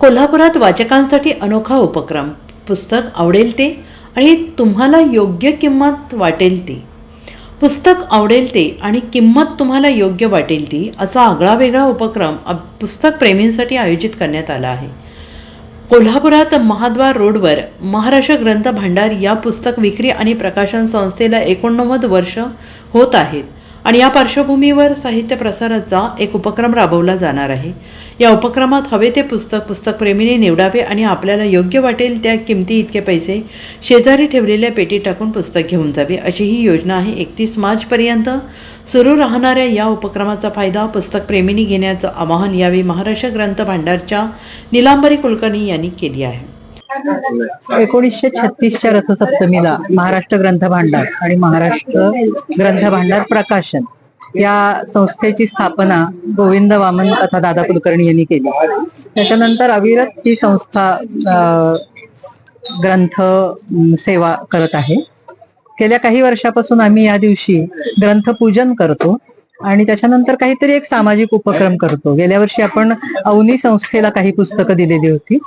कोल्हापुरात वाचकांसाठी अनोखा उपक्रम. पुस्तक आवडेल ते आणि तुम्हाला योग्य किंमत वाटेल ती. पुस्तक आवडेल ते आणि किंमत तुम्हाला योग्य वाटेल ती असा आगळा वेगळा उपक्रम अब- पुस्तक प्रेमींसाठी आयोजित करण्यात आला आहे. कोल्हापुरात महाद्वार रोडवर महाराष्ट्र ग्रंथ भांडार या पुस्तक विक्री आणि प्रकाशन संस्थेला एकोणनव्वद वर्ष होत आहेत. आणि या पार्श्वभूमीवर साहित्य प्रसाराचा एक उपक्रम राबवला जाणार आहे. या उपक्रमात हवे ते पुस्तक पुस्तकप्रेमीने निवडावे आणि आपल्याला योग्य वाटेल त्या किमती इतके पैसे शेजारी ठेवलेल्या पेटी टाकून पुस्तक घेऊन जावे अशी ही योजना आहे एकतीस मार्चपर्यंत सुरू राहणाऱ्या या उपक्रमाचा फायदा पुस्तकप्रेमींनी घेण्याचं आवाहन यावेळी महाराष्ट्र ग्रंथ भांडारच्या निलांबरी कुलकर्णी यांनी केली आहे. एकोणीसशे छत्तीसच्या रथसप्तमीला महाराष्ट्र ग्रंथ भांडार आणि महाराष्ट्र ग्रंथ भांडार प्रकाशन या संस्थेची स्थापना गोविंद वामन तथा दादा कुलकर्णी यांनी केली. त्याच्यानंतर अविरत ही संस्था ग्रंथ सेवा करत आहे. गेल्या काही वर्षापासून आम्ही या दिवशी ग्रंथपूजन करतो. आणि त्याच्यानंतर काहीतरी एक सामाजिक उपक्रम करतो. गेल्या वर्षी आपण अवनी संस्थेला काही पुस्तकं दिलेली होती.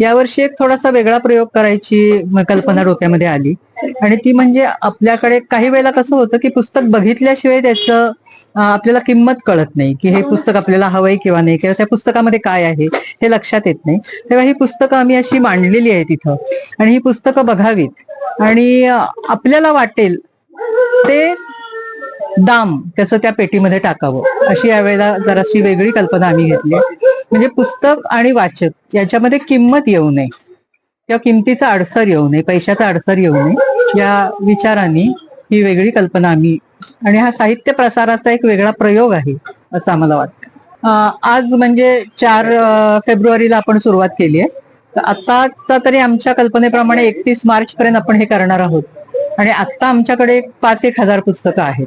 यावर्षी एक थोडासा वेगळा प्रयोग करायची कल्पना डोक्यामध्ये आली. आणि ती म्हणजे आपल्याकडे काही वेळेला कसं होतं की पुस्तक बघितल्याशिवाय त्याचं आपल्याला किंमत कळत नाही की हे पुस्तक आपल्याला हवंय किंवा नाही किंवा त्या पुस्तकामध्ये काय आहे हे लक्षात येत नाही. तेव्हा ही पुस्तकं आम्ही अशी मांडलेली आहेत तिथं. आणि ही पुस्तकं बघावीत. आणि आपल्याला वाटेल ते दाम त्याचं त्या पेटीमध्ये टाकावं. अशी यावेळेला जराशी वेगळी कल्पना आम्ही घेतली म्हणजे पुस्तक आणि वाचक याच्यामध्ये किंमत येऊ नये. किंवा किमतीचा अडसर येऊ नये पैशाचा अडसर येऊ नये या विचाराने ही वेगळी कल्पना आम्ही आणि हा साहित्य प्रसाराचा एक वेगळा प्रयोग आहे असं आम्हाला वाटतं. आज म्हणजे चार फेब्रुवारीला आपण सुरुवात केली आहे. तर आता तरी आमच्या कल्पनेप्रमाणे एकतीस मार्च पर्यंत आपण हे करणार आहोत. आणि आता आमच्याकडे पाच एक हजार पुस्तकं आहेत.